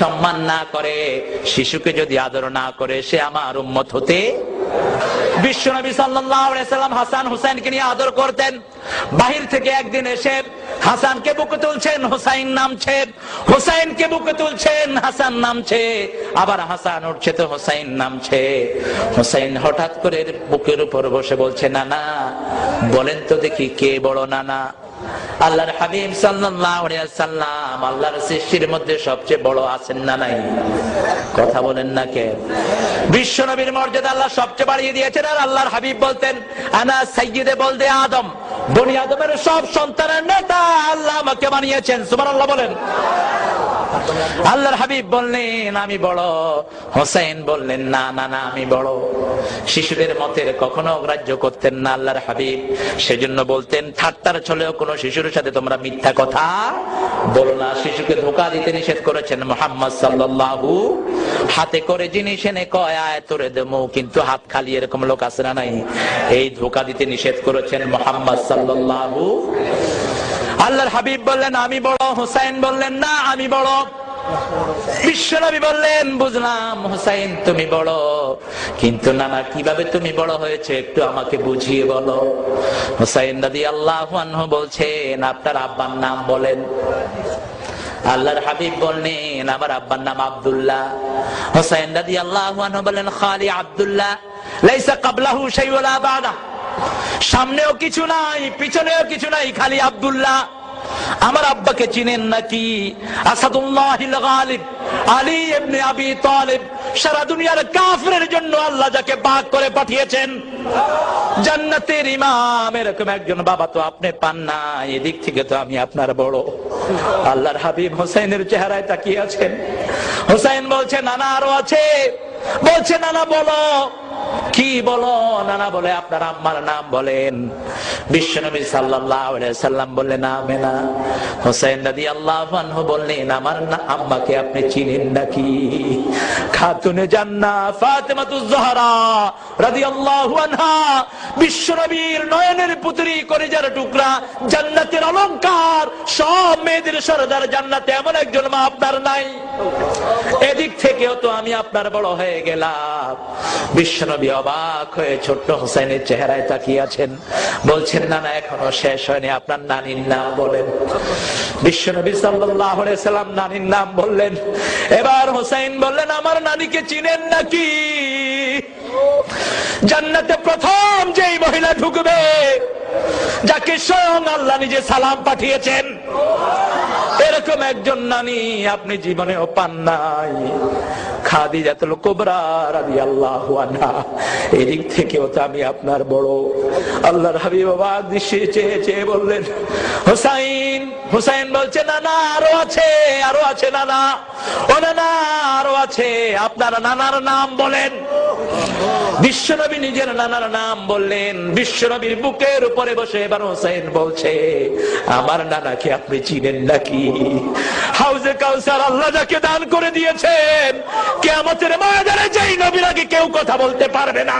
সম্মান না করে, শিশুকে যদি আদর না করে, সে আমার উম্মত হতে বিশ্বনবী সাল্লাম হাসান হুসাইনকে নিয়ে আদর করতেন। বাহির থেকে একদিন এসে হাসানকে বুকে তুলছেন, হুসাইন নামছে, হুসাইনকে বুকে তুলছেন, হাসান নামছে, আবার হাসান উঠছে তো হুসাইন নামছে। হুসাইন হঠাৎ করে বুকের উপর বসে বলছে, নানা, বলেন তো দেখি কে বড় নানা? আল্লাহর হাবিব সাল্লাম আল্লাহর সৃষ্টির মধ্যে সবচেয়ে বড় আছেন না নাই? কথা বলেন না কে? বিশ্ব নবীর মর্যাদা আল্লাহ সবচেয়ে বাড়িয়ে দিয়েছেন আর আল্লাহর হাবিব বলতেন, আনা সাইয়দে বলতে আদম। বনি আদমের সব সন্তানের নেতা আল্লাহ আমাকে বানিয়েছেন। সুবহানাল্লাহ বলেন। আল্লাহর হাবিব বললেন, আমি বড়। হোসেন বললেন, না না না, আমি বড়। শিশুদের মতের কখনো অগ্রাহ্য করতেন না আল্লাহর হাবিব। সেজন্য বলতেন ঠাট্টার ছলেও কোন শিশুর সাথে তোমরা মিথ্যা কথা বলো না। শিশুকে ধোকা দিতে নিষেধ করেছেন মোহাম্মদ সাল্লাল্লাহু। হাতে করে জিনিস এনে কয়, আয়, তোরে দেবো। কিন্তু হাত খালি এরকম লোক আছে না নাই? এই ধোকা দিতে নিষেধ করেছেন মোহাম্মদ সাল্লাল্লাহু। আল্লাহর হাবিব বললেন, আমি বড়। হুসাইন বললেন, না, আমি বড়। বিশ্বনবী বললেন, বুঝলাম হুসাইন, তুমি বড়। কিন্তু নানা, কীভাবে তুমি বড় হয়েছে একটু আমাকে বুঝিয়ে বলো। হুসাইন দাদি আল্লাহ বলছেন, আপনার আব্বার নাম বলেন। আল্লাহর হাবিব বললেন, আমার আব্বার নাম আব্দুল্লাহ। হুসাইন দাদি আল্লাহ বলেন খালি আব্দুল্লাহ, লাইসা কাবলাহু শাইওয়ালা বাদা। সামনেও কিছু নাই, পিছনেও কিছু নাই, খালি আব্দুল্লাহ। আমার আব্বাকে চিনেন নাকি? সারা দুনিয়ার কাফেরের জন্য আল্লাহ যাকে বাগ করে পাঠিয়েছেন। জান্নাতের ইমাম এরকম একজন বাবা তো আপনি পান না, এদিক থেকে তো আমি আপনার বড়। আল্লাহর হাবিব হোসেনের চেহারায় তাকিয়ে আছেন। হোসেন বলছে, নানা আরও আছে। বলছে, নানা বলো। কি বলো? নানা বলে, আপনার আম্মার নাম বলেন। সাল্লাল্লাহু আলাইহি সাল্লাম বললেন, আমেনা। হোসেন দাদি আল্লাহ বললেন, আমার না, আম্মাকে আপনি চিনেন নাকি? খাতুনে জান্নাহ ফাতেমাতুজ জাহরা রাদিয়াল্লাহু আনহা। বিশ্বনবীর নয়নের পুত্রী কলিজার টুকরা জান্নাতের অলংকার, সব মেয়েদের সরদার জান্নাতে এমন একজন মা আপনার নাই। থেকেও তো আমি আপনার বড় হয়ে গেলাম। বিশ্বনবী অবাক হয়ে ছোট্ট হোসেনের চেহারায় তাকিয়ে আছেন। বলছেন, না না, এখনও শেষ হয়নি, আপনার নানির নাম বলেন। বিশ্বনবী সাল্লাম নানির নাম বললেন। এবার হোসেন বললেন, আমার নানিকে চিনেন নাকি? জান্নাতে প্রথম যেই মহিলা ঢুকবে, যাকে স্বয়ং আল্লাহ নিজে সালাম পাঠিয়েছেন। এরকম একজন নানি আপনি জীবনেও পান নাই। খাদিজাতুল কুবরা রাদিয়াল্লাহু আনহা। এদিক থেকেও তো আমি আপনার বড়। আল্লাহর হাবিব বাবা দৃশ্যে চেয়ে চেয়ে বললেন, হুসাইন হুসাইন বলছে না না আরও আছে আরও আছে না ও নানা আরও আছে, আপনার নানার নাম বলেন। বিশ্বনবী নিজের নানার নাম বললেন। বিশ্বনবীর বুকের উপরে বসে এবার হোসেন বলছে, আমার নানাকে আপনি চিনেন নাকি? হাউজে কাউসার আল্লাহ যাকে দান করে দিয়েছেন কেমতের ময়দানে যেই নবীর আগে কেউ কথা বলতে পারবে না।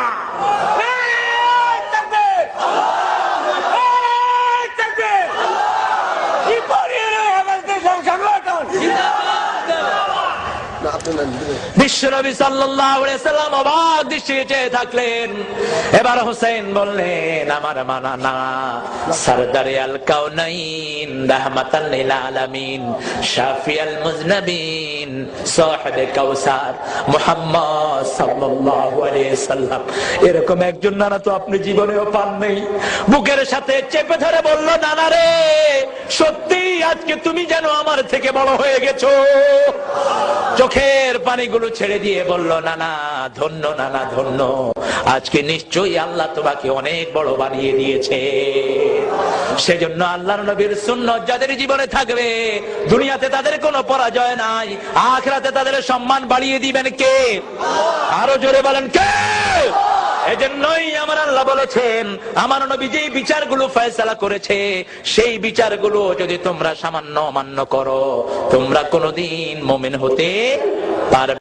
এরকম একজন নানা তো আপনি জীবনেও পান নেই। বুকের সাথে চেপে ধরে বলল, নানা রে, সত্যি আজকে তুমি যেন আমার থেকে বড় হয়ে গেছো। চোখের পানিগুলো ছেড়ে দিয়ে বলল, নানা, ধন্য নানা, ধন্য। আজকে নিশ্চয়ই আল্লাহ তোমাকে অনেক বড় বানিয়ে দিয়েছে। সেজন্য আল্লাহর নবীর শূন্য যাদের জীবনে থাকবে, দুনিয়াতে তাদের কোনো পরাজয় নাই। আখরাতে তাদের সম্মান বাড়িয়ে দিবেন কে? আরও জোরে বলেন, কে? এজন্যই আমার আল্লাহ বলেছেন, আমার নবী যেই বিচারগুলো ফয়সালা করেছে, সেই বিচারগুলো যদি তোমরা সামান্য অমান্য করো, তোমরা কোনোদিন মোমেন হতে পারবে